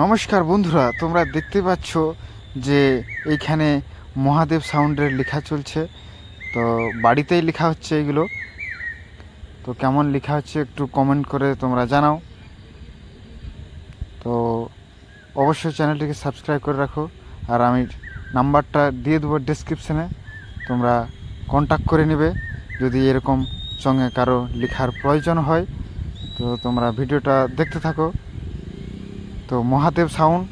নমস্কার বন্ধুরা, তোমরা দেখতে পাচ্ছ যে এইখানে মহাদেব সাউন্ডের লেখা চলছে। তো বাড়িতেই লেখা হচ্ছে এগুলো। তো কেমন লেখা হচ্ছে একটু কমেন্ট করে তোমরা জানাও। তো অবশ্যই চ্যানেলটিকে সাবস্ক্রাইব করে রাখো। আর আমি নাম্বারটা দিয়ে দেবো ডেসক্রিপশানে তোমরা কন্ট্যাক্ট করে নেবে। যদি এরকম সঙ্গে কারও লেখার প্রয়োজন হয়, তো তোমরা ভিডিওটা দেখতে থাকো। তো মহাদেব সাউন্ড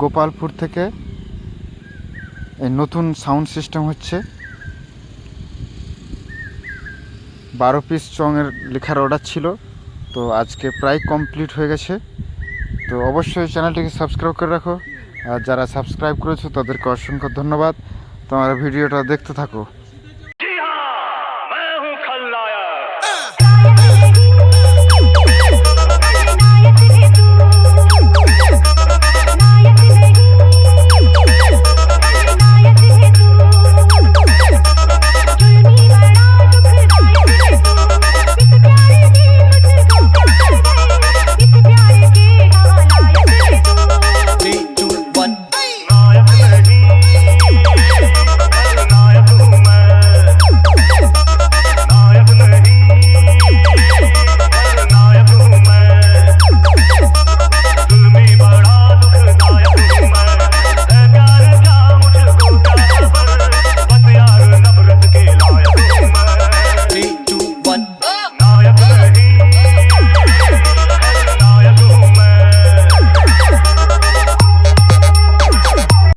গোপালপুর থেকে এই নতুন সাউন্ড সিস্টেম হচ্ছে। বারো পিস চঙের লেখার অর্ডার ছিল, তো আজকে প্রায় কমপ্লিট হয়ে গেছে। তো অবশ্যই চ্যানেলটিকে সাবস্ক্রাইব করে রাখো। আর যারা সাবস্ক্রাইব করেছ, তাদেরকে অসংখ্য ধন্যবাদ। তোমার ভিডিওটা দেখতে থাকো।